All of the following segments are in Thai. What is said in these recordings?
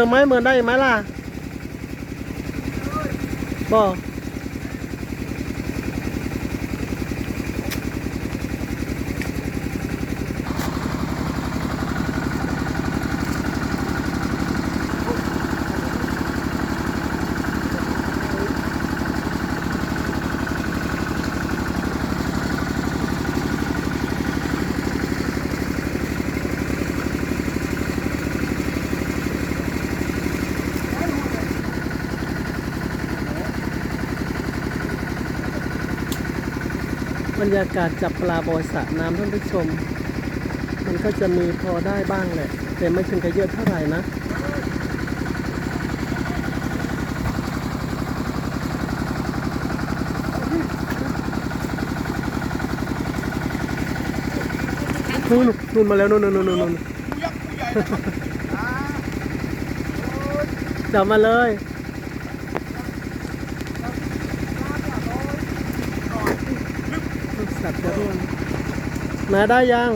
จอไหมเหมือนได้ไหมล่ะบอก รรยากาศจับปลาบอยสระน้ำท่านผู้ชม มันก็จะมีพอได้บ้างแหละ แต่ไม่ถึงกับเยอะเท่าไหร่นะนู่นนู่นมาแล้วนู่นนู่นนู่นนู่นจับมาเลย สัตว์จะร่วงมาได้ยัง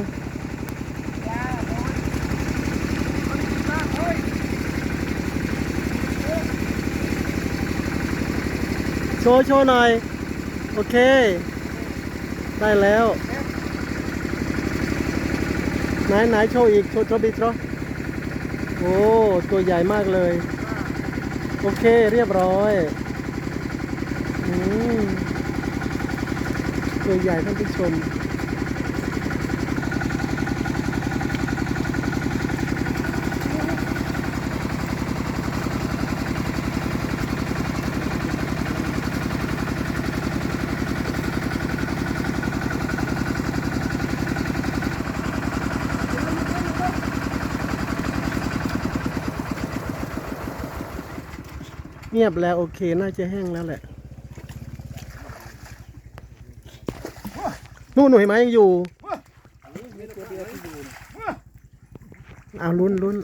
โชว์โชว์หน่อย โอเค ได้แล้ว ไหนไหนโชว์อีก โชว์โชว์บิดเหรอโอ้ ตัวใหญ่มากเลย โอเคเรียบร้อย อืม ตัวใหญ่ท่านผู้ชมเงียบแล้วโอเค น่าจะแห้งแล้วแหละ นู่นหนูเห็นไหมยังอยู่เอาลุ้นลุ้น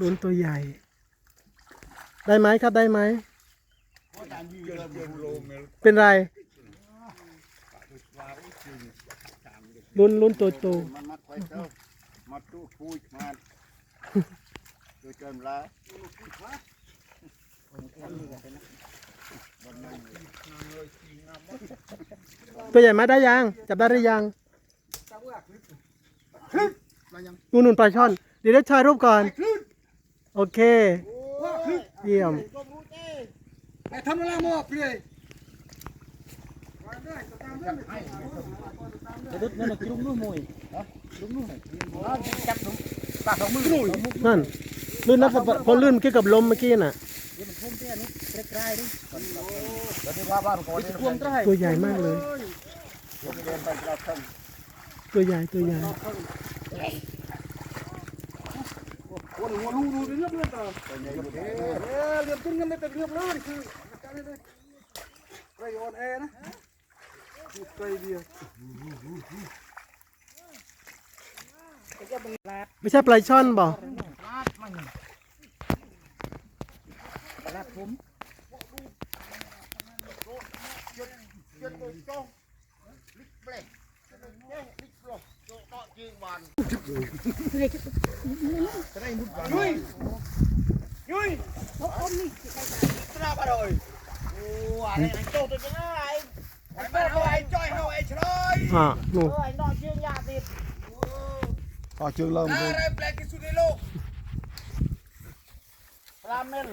ลุ้นตัวใหญ่ ได้ไหมครับได้ไหม เป็นไรลุ้นลุ้นตัวโต ตู้พูดมาโดยเกินละตัวใหญ่ไหมาได้ยัง จับได้หรือยังนู่นนู่นปลาช่อนเดี๋ยวได้ถ่ายรูปก่อน โอเค เยี่ยมแต่ทำอะไรหมอกเลยนั่นน่ะจุ่มนู่นมวยจุ่มนู่นจับนุ่มปากของมือนี่นั่นลื่นนะพอลื่นเมื่อกี้กับลมเมื่อกี้น่ะ เดี๋ยวมันพุ่มเตี้ยนี่ใกล้ๆนี่แล้วที่ว่าบ้านก่อนนี่พุ่มใกล้ตัวใหญ่มากเลยตัวใหญ่ตัวใหญ่คนหัวลูดูเรื่องเรื่องต่อเออเรื่องตุ้งยังไม่เป็นเรื่องเลยคือไรออนแอร์นะไกลเดียวไม่ใช่ปลาช่อนบ่ลาดผมยุ้ยยุ้ยตราบะเลยโอ้อะไรไอ้โตตัวจะไงไอ้บ้านเอาไอ้จ้อยเอาไอ้ชลอยอ่าหนูเอ้ยนอนเชื่องยาติดอ๋อเจอเริ่มอะไรแปลกที่สุดในโลกปลาเม Vui. Vui. Ôm đi. Ra bà rồi. Ồ, à đây anh cho tôi cái này. Anh bắt đâu anh cho anh đâu anh chơi. À, luôn. Anh đòi chương nhà thịt. À chương lơm. Ra đây black cái xuống đi luôn. Ramen.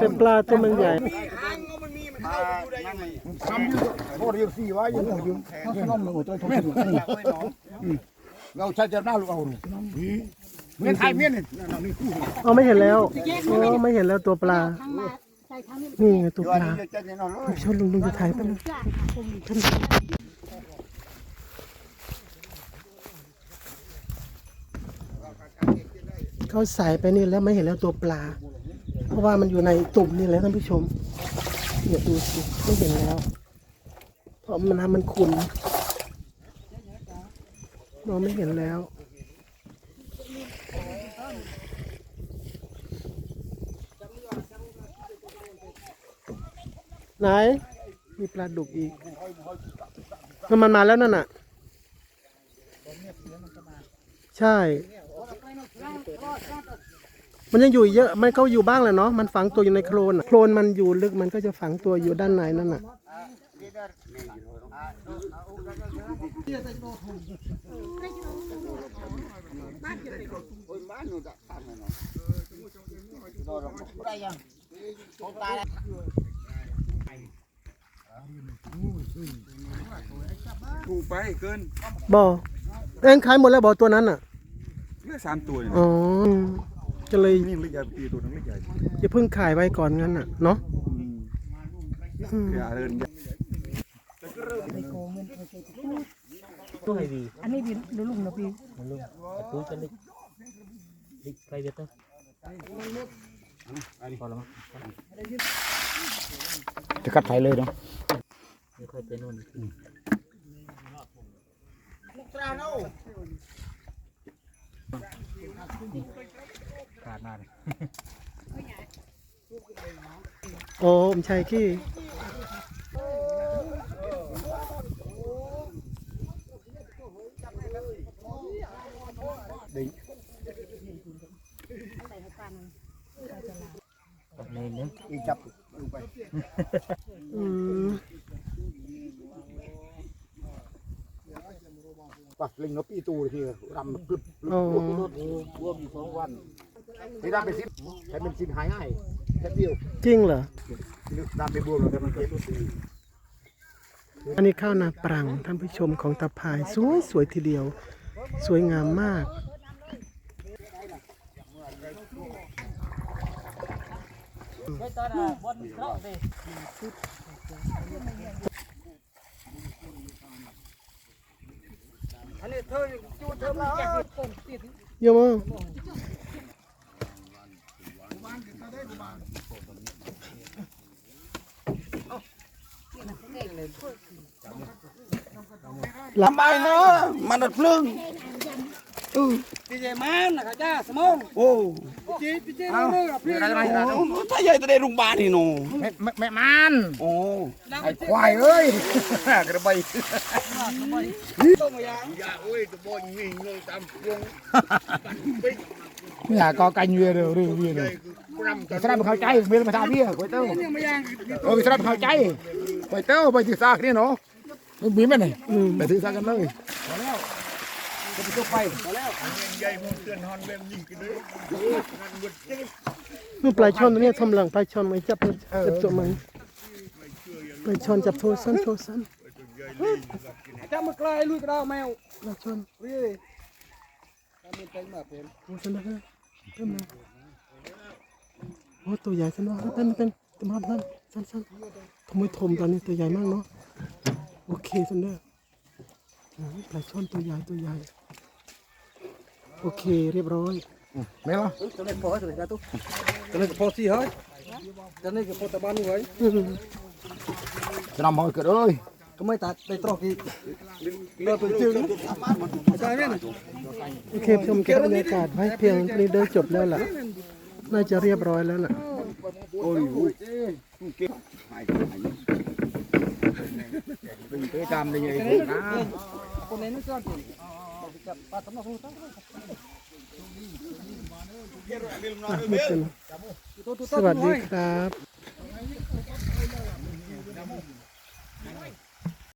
เป็นปลาตัวมันใหญ่มีหางมันมีมันเข้าไปดูได้ยังไงซ้ำอยู่โคตรยังสี่วะยังอยู่ยังน้องหนูตัวทองสุดเราใช้จะหน้าลูกเอาเมียนไทยเมียนนี่เอาไม่เห็นแล้วโอ้ไม่เห็นแล้วตัวปลา นี่ไงตัวตัวปลานี้จะเนี่ยน้องเลยชนลุงลุงจะถ่ายไปเลยเขาใส่ไปนี่แล้วไม่เห็นแล้วตัวปลา เพราะว่ามันอยู่ในตุ่มนี่แหละท่านผู้ชมเนี่ยดูสิไม่เห็นแล้ว เพราะมันน้ำมันขุ่นมองไม่เห็นแล้ว ไหน มีปลาดุกอีกมันมันมาแล้วนั่นน่ะ ใช่ มันยังอยู่เยอะ มันก็อยู่บ้างแหละเนาะ มันฝังตัวอยู่ในโคลน โคลนมันอยู่ลึก มันก็จะฝังตัวอยู่ด้านในนั่นน่ะ ถูกไปเกินบ่อเอ็งขายหมดแล้วบ่อตัวนั้นอะเหลือสามตัวนี่อ๋อก็เลยนี่เล็กใหญ่ปีตัวนึงเล็กใหญ่จะเพิ่งขายไว้ก่อนงั้นน่ะเนาะอืมอืมอย่าเดินอันนี้พี่ดูลุงนะพี่ลุงตู้จะลิกลิกไกลเบียดเตอร์พอแล้วมั้ง จะกัดไทยเลยเนาะไม่ค่อยไปนู่นขาดมาเลยโอ้มชัยขี้ดิ ในนึงอีจับลงไปอืมปักลิงนกปีตูทีรำกรึบโอ้รวมอยู่สองวันที่รำไปสิบใช้เป็นสิบหายง่ายแค่เดียวจริงเหรอรำไปบวมแล้วแต่มันเจ็บอันนี้ข้าวนาปรังท่านผู้ชมของตาพายสวยสวยทีเดียว สวยงามมาก ไม่ตอนอะบนเคราะห์ ดิอันนี้เธอจูเธอมาเยอะมากลำบากเนาะมันดัดเพลิงพี่เจมันนะข้าจ้าสมองโอ้พี่เจพี่เจรู้เรื่องพี่ถ้าใหญ่จะได้โรงพยาบาลนี่หนูแม่แม่มันโอ้ไอ้ควายเอ้ยกระบายไม่อยากก็กันเวียเด้อเรื่องเวียเด้อสระเข้าใจเมียมาทาเวียก๋วยเตี๋ยวเออสระเข้าใจก๋วยเตี๋ยวไปที่ซากนี่เนาะมันมีไหมเนี่ยไปที่ซากกันเลย นี่ปลายช่อนตัวนี้ทำหลังปลายช่อนไม่จับจับตัวมันปลายช่อนจับโทรศัพท์โทรศัพท์จะมากลายลุยกระดาแมวปลายช่อนเรียทำเป็นใจมาเป็นโอ้สนุกนะเต็มเลยโอ้ตัวใหญ่สนุกเต้นเต้นเต็มห้ามเต้นสั้นสั้นทำไมทมตอนนี้ตัวใหญ่มากเนาะโอเคสันเด้อปลาช่อนตัวใหญ่ตัวใหญ่ โอเคเรียบร้อยไม่หรอจะเล่นพอจะเล่นกันตุ๊จะเล่นพอสี่เฮ้ยจะเล่นกับพอตะบ้านนี่ไว้อืมจะนำมาเกิดเอ้ยก็ไม่ตัดไปตรอกอีกเลิกเป็นจึงใช่ไหมเนี่ยโอเคชมเก็บบรรยากาศไว้เพียงเท่านี้เดินจบแล้วล่ะน่าจะเรียบร้อยแล้วล่ะโอ้ยโอ้ยเก็บไปตามได้ยังไงนะคนไหนนึกก่อนจับปลาสมองสมองอะไม่เป็นไร สวัสดีครับ